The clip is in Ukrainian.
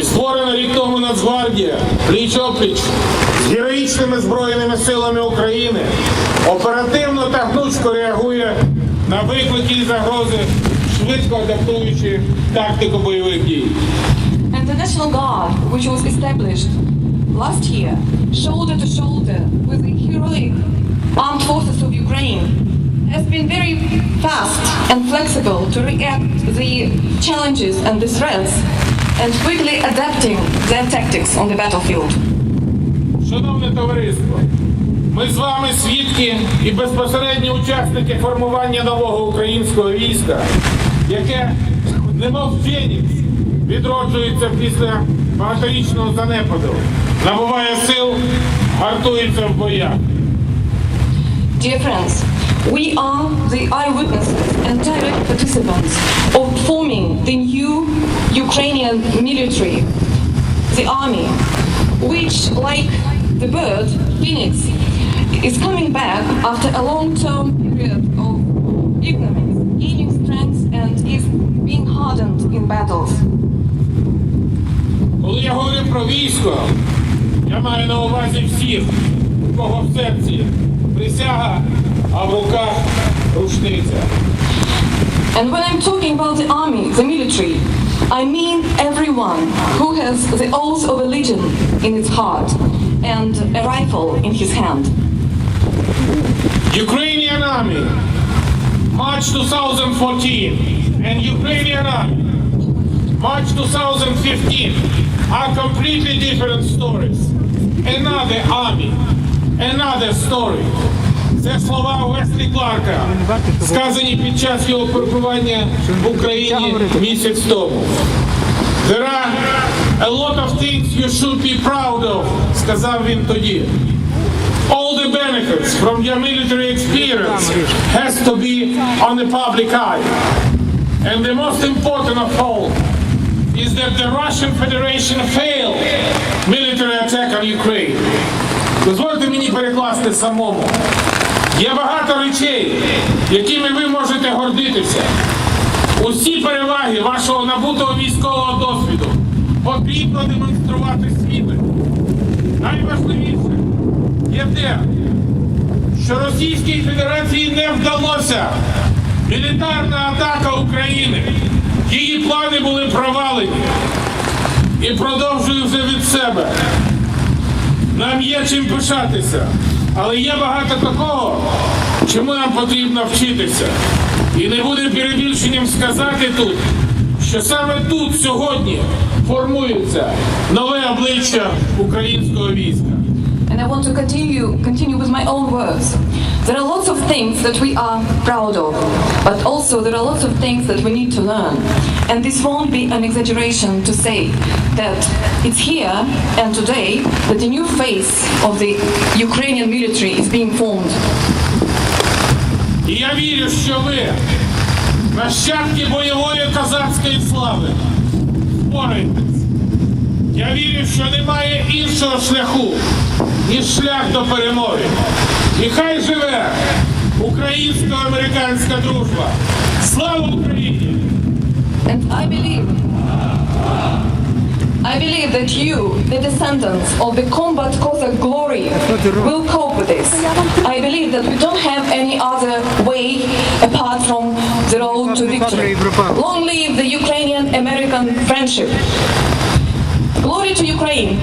І створена рік тому Нацгвардія пліч-опліч з героїчними збройними силами України оперативно та гнучко реагує на виклики і загрози, швидко адаптуючи тактику бойових дій. And the National Guard, which was established last year, shoulder to shoulder with the heroic armed forces of Ukraine, has been very fast and flexible to react to the challenges and the threats and quickly adapting their tactics on the battlefield. Шановне товариство, ми з вами свідки і безпосередні учасники формування нового українського війська, яке, немов Фенікс, відроджується після багаторічного занепаду, набуває сил, гартується в боях. Dear friends, we are the eyewitnesses and direct participants of forming the new Ukrainian military, the army, which, like the bird phoenix, is coming back after a long-term period of ignorance, gaining strength, and is being hardened in battles. Коли я говорю про військо, я маю на увазі всіх, у кого в серці присяга, а в руках рушниця. And when I'm talking about the army, the military, I mean everyone who has the oath of allegiance in his heart and a rifle in his hand. Ukrainian Army, March 2014, and Ukrainian Army, March 2015 are completely different stories. Another army, another story. Це слова Веслі Кларка, сказані під час його перебування в Україні місяць тому. There are a lot of things you should be proud of, сказав він тоді. All the benefits from your military experience has to be on the public eye. And the most important of all is that the Russian Federation failed military attack on Ukraine. Дозвольте мені перекласти самому. Є багато речей, якими ви можете гордитися. Усі переваги вашого набутого військового досвіду потрібно демонструвати світу. Найважливіше є те, що Російській Федерації не вдалося мілітарна атака України. Її плани були провалені. І продовжую вже від себе. Нам є чим пишатися, але є багато такого, чому нам потрібно вчитися. І не буде перебільшенням сказати тут, що саме тут сьогодні формується нове обличчя українського війська. And I want to continue continue with my own words. There are lots of things that we are proud of, but also there are lots of things that we need to learn. And this won't be an exaggeration to say that it's here and today that the new face of the Ukrainian military is being formed. І я вірю, що ви, нащадки бойової козацької слави, впораєтесь. Я вірю, що немає іншого шляху, ніж шлях до перемоги. І хай живе українсько-американська дружба. Слава Україні! And I believe, I believe that you, the descendants of the combat Cossack glory, will cope with this. I believe that we don't have any other way apart from the road to victory. Long live the Ukrainian-American friendship. Glory to Ukraine.